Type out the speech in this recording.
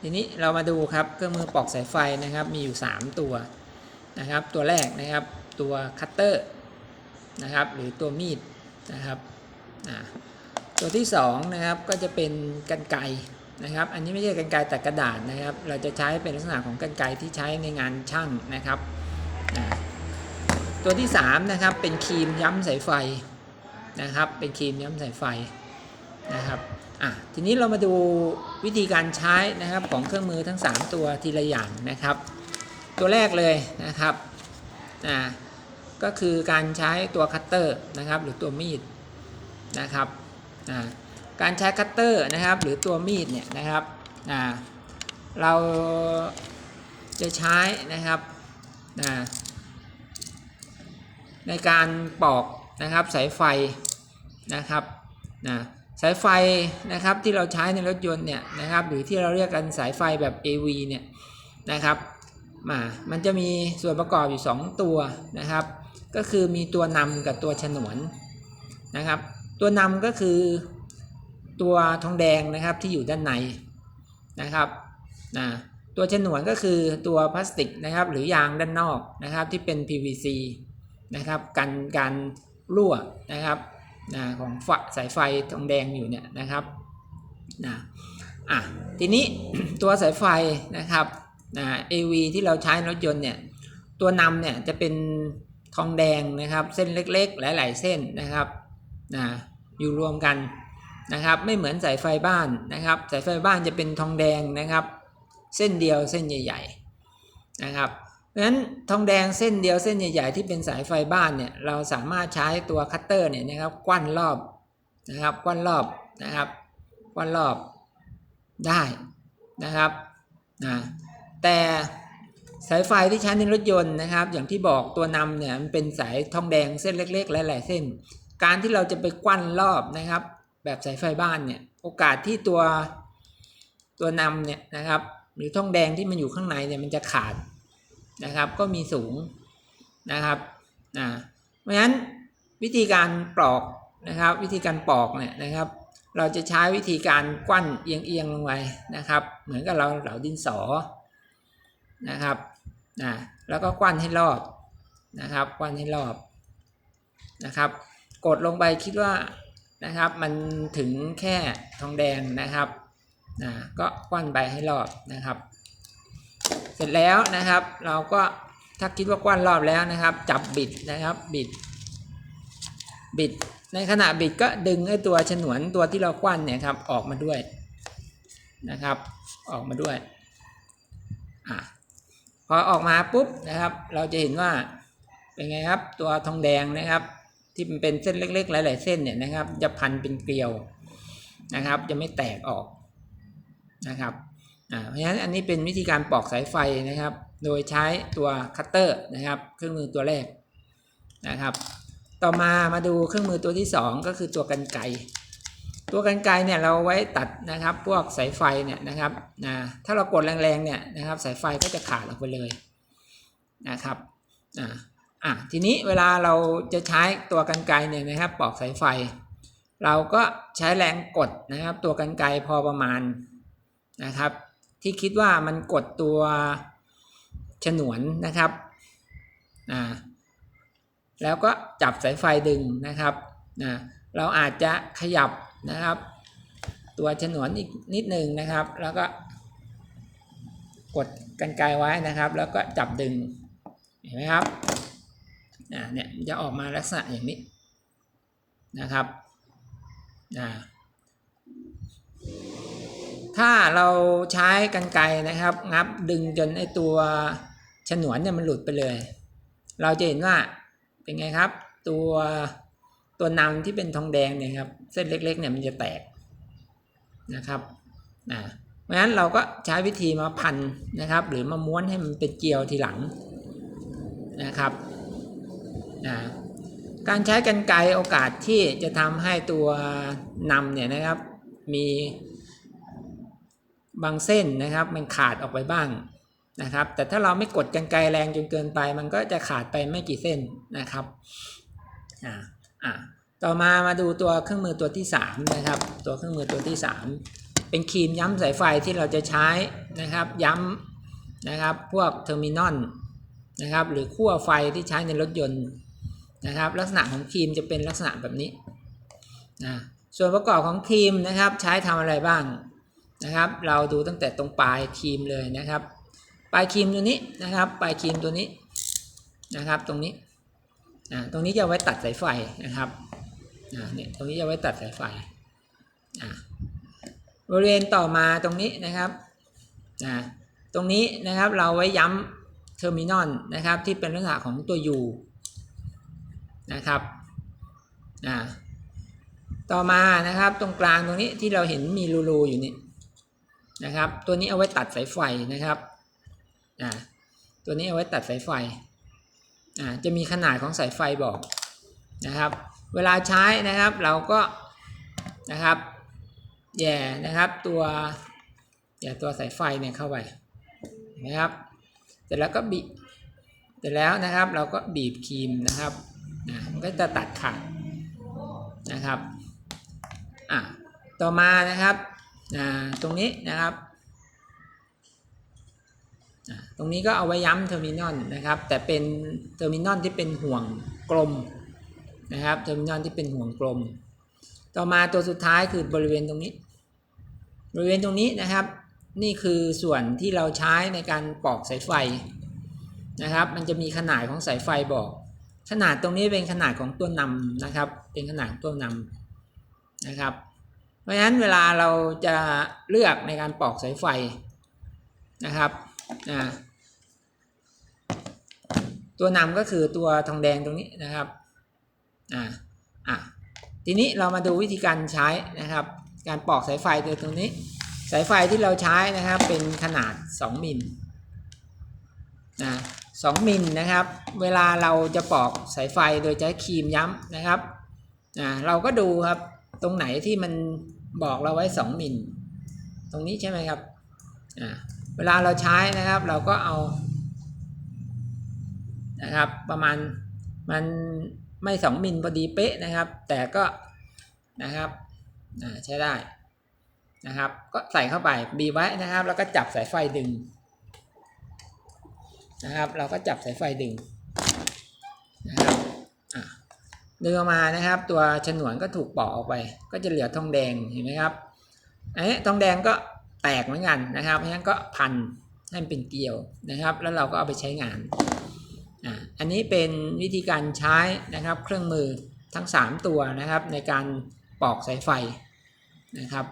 ทีนี้เรามาดูครับเครื่องมือปอกสายไฟนะครับมีอยู่ 3 ตัวนะครับ ตัวแรกนะครับตัวคัตเตอร์นะครับหรือตัวมีดนะครับตัวที่2นะครับก็จะเป็นกันไกรนะครับอันนี้ไม่ใช่กันไกรตัดกระดาษนะครับ เราจะใช้เป็นลักษณะของกันไกรที่ใช้ในงานช่างนะครับตัวที่3นะครับเป็นครีมย้ำสายไฟนะครับเป็นครีมย้ำสายไฟ นะครับอะทีนี้เรามาดูวิธีการใช้นะครับของเครื่องมือทั้ง 3 ตัวทีละอย่างนะครับ ตัวแรกเลยนะครับอ่าก็คือการใช้ตัวคัตเตอร์นะครับหรือตัวมีดนะครับอ่าการใช้คัตเตอร์นะครับหรือตัวมีดเนี่ยนะครับอ่าเราจะใช้นะครับอ่าในการปอกนะครับสายไฟนะครับนะ สายไฟนะครับที่เราใช้ในรถยนต์เนี่ยนะครับหรือที่เราเรียกกันสายไฟแบบ AV เนี่ยนะครับมามันจะมีส่วนประกอบอยู่ 2 ตัวนะครับ ก็คือมีตัวนำกับตัวฉนวนนะครับ ตัวนำก็คือตัวทองแดงนะครับที่อยู่ด้านในนะครับนะตัวฉนวนก็คือตัวพลาสติกนะครับหรือยางด้านนอกนะครับที่เป็น PVC นะครับกันการรั่วนะครับ นะของฝสายไฟทองแดงอยู่เนี่ยนะครับนะอะทีนี้ตัวสายไฟนะครับนะ AV ที่เราใช้รถยนต์เนี่ยตัวนำเนี่ยจะเป็นทองแดงนะครับ เส้นเล็กๆ หลาย ๆ เส้นนะครับนะอยู่รวมกันนะครับ ไม่เหมือนสายไฟบ้านนะครับ สายไฟบ้านจะเป็นทองแดงนะครับ เส้นเดียวเส้นใหญ่ ๆ นะครับ ราะฉะนั้นทองแดงเส้นเดียวเส้นใหญ่ ๆ ที่เป็นสายไฟบ้านเนี่ยเราสามารถใช้ตัวคัตเตอร์เนี่ยนะครับกว้านรอบนะครับกว้านรอบนะครับกว้านรอบได้นะครับนะแต่สายไฟที่ใช้ในรถยนต์นะครับ อย่างที่บอกตัวนำเนี่ยมันเป็นสายทองแดงเส้นเล็กๆหลายๆเส้น การที่เราจะไปกว้านรอบนะครับ แบบสายไฟบ้านเนี่ยโอกาสที่ตัวตัวนำเนี่ยนะครับหรือทองแดงที่มันอยู่ข้างในเนี่ยมันจะขาด นะครับก็มีสูงนะครับนะเพราะฉะนั้นวิธีการปลอกนะครับ วิธีการปอกเนี่ยนะครับ เราจะใช้วิธีการกวั้นเอียงๆลงไปนะครับ เหมือนกับเราเหลาดินสอนะครับนะแล้วก็กวั้นให้รอบนะครับกวั้นให้รอบนะครับ กดลงไปคิดว่านะครับมันถึงแค่ทองแดงนะครับนะก็กวั้นไปให้รอบนะครับ เสร็จแล้วนะครับ เราก็ถ้าคิดว่ากว้านรอบแล้วนะครับ จับบิดนะครับบิด บิด ในขณะบิดก็ดึงไอ้ตัวฉนวนตัวที่เรากว้านเนี่ยครับออกมาด้วยนะครับ ออกมาด้วยอะพอออกมาปุ๊บนะครับ เราจะเห็นว่าเป็นไงครับ ตัวทองแดงนะครับ ที่มันเป็นเส้นเล็ก ๆ หลาย ๆ เส้นเนี่ยนะครับ จะพันเป็นเกลียวนะครับ จะไม่แตกออกนะครับ เพราะฉะนั้นอันนี้เป็นวิธีการปอกสายไฟนะครับ โดยใช้ตัวคัตเตอร์นะครับ เครื่องมือตัวแรกนะครับ ต่อมามาดูเครื่องมือตัวที่ 2 ก็คือตัวกันไกรตัวกันไกรเนี่ยเราไว้ตัดนะครับ พวกสายไฟเนี่ยนะครับนะถ้าเรากดแรงๆเนี่ยนะครับ สายไฟก็จะขาดออกไปเลยนะครับอ่าอะทีนี้เวลาเราจะใช้ตัวกันไกรเนี่ยนะครับ ปอกสายไฟ เราก็ใช้แรงกดนะครับ ตัวกันไกรพอประมาณนะครับ ที่คิดว่ามันกดตัวฉนวนนะครับอ่าแล้วก็จับสายไฟดึงนะครับนะเราอาจจะขยับนะครับ ตัวฉนวนอีกนิดหนึ่งนะครับ แล้วก็ กดกันไกลไว้นะครับ แล้วก็จับดึงเห็นไหมครับอ่าเนี่ยจะออกมาลักษณะอย่างนี้นะครับอ่า ถ้าเราใช้กันไกนะครับ งับดึงจนไอตัวฉนวนเนี่ยมันหลุดไปเลย เราจะเห็นว่าเป็นไงครับ ตัวตัวนำที่เป็นทองแดงเนี่ยครับ เส้นเล็กๆเนี่ยมันจะแตกนะครับนะเพราะฉะนั้นเราก็ใช้วิธีมาพันนะครับ หรือมาม้วนให้มันเป็นเกลียวทีหลังนะครับนะการใช้กันไกโอกาสที่จะทำให้ตัวนำเนี่ยนะครับ มี บางเส้นนะครับมันขาดออกไปบ้างนะครับ แต่ถ้าเราไม่กดกันไกลแรงจนเกินไป มันก็จะขาดไปไม่กี่เส้นนะครับอ่าอ่าต่อมามาดูตัวเครื่องมือตัวที่3นะครับ ตัวเครื่องมือตัวที่ 3 เป็นครีมย้ำสายไฟที่เราจะใช้นะครับย้ำนะครับพวกเทอร์มินอลนะครับหรือขั้วไฟที่ใช้ในรถยนต์นะครับ ลักษณะของครีมจะเป็นลักษณะแบบนี้นะส่วนประกอบของครีมนะครับใช้ทำอะไรบ้าง นะครับ เราดูตั้งแต่ตรงปลายครีมเลยนะครับ ปลายครีมตัวนี้นะครับ ปลายครีมตัวนี้นะครับ ตรงนี้อ่าตรงนี้จะไว้ตัดสายไฟนะครับอ่าเนี่ยตรงนี้จะไว้ตัดสายไฟอ่าบริเวณต่อมาตรงนี้นะครับอ่าตรงนี้นะครับเราไว้ย้ำเทอร์มินอลนะครับที่เป็นลักษณะของตัว U นะครับอ่าต่อมานะครับตรงกลางตรงนี้ที่เราเห็นมีรูๆอยู่นี่ นะครับ ตัวนี้เอาไว้ตัดสายไฟนะครับอ่าตัวนี้เอาไว้ตัดสายไฟอ่าจะมีขนาดของสายไฟบอกนะครับ เวลาใช้นะครับเราก็นะครับแย่นะครับตัวแย่ตัวสายไฟเนี่ยเข้าไปนะครับ เสร็จแล้วก็บีบเสร็จแล้วนะครับเราก็บีบครีมนะครับอ่ามันก็จะตัดขาดนะครับอ่าต่อมานะครับ ตรงนี้นะครับ ตรงนี้ก็เอาไว้ย้ำเทอร์มินอลนะครับ แต่เป็นเทอร์มินอลที่เป็นห่วงกลมนะครับเทอร์มินอลที่เป็นห่วงกลม ต่อมาตัวสุดท้ายคือบริเวณตรงนี้ บริเวณตรงนี้นะครับ นี่คือส่วนที่เราใช้ในการปอกสายไฟนะครับ มันจะมีขนาดของสายไฟบอก ขนาดตรงนี้เป็นขนาดของตัวนำนะครับ เป็นขนาดตัวนำนะครับ เพราะฉะนั้นเวลาเราจะเลือกในการปอกสายไฟนะครับตัวนำก็คือตัวทองแดงตรงนี้นะครับอ่าอะทีนี้เรามาดูวิธีการใช้นะครับ การปอกสายไฟตัวตรงนี้ สายไฟที่เราใช้นะครับเป็นขนาด 2 มิลนะสองมิลนะครับ เวลาเราจะปอกสายไฟโดยใช้ครีมย้ำนะครับอ่าเราก็ดูครับตรงไหนที่มัน บอกเราไว้ 2 มิล ตรงนี้ใช่ไหมครับเวลาเราใช้นะครับเราก็เอานะครับประมาณมันไม่สองมิลพอดีเป๊ะนะครับ แต่ก็นะครับใช้ได้นะครับ ก็ใส่เข้าไปบีไว้นะครับ แล้วก็จับสายไฟดึงนะครับ เราก็จับสายไฟดึงนะครับอะ ดึงออกมานะครับ ตัวฉนวนก็ถูกปอกออกไป ก็จะเหลือทองแดงเห็นไหมครับไอ้ทองแดงก็แตกเหมือนกันนะครับเพราะฉะนั้นก็พันให้มันเป็นเกลียวนะครับ แล้วเราก็เอาไปใช้งานอ่าอันนี้เป็นวิธีการใช้นะครับเครื่องมือทั้ง 3 ตัวนะครับในการปอกสายไฟนะครับ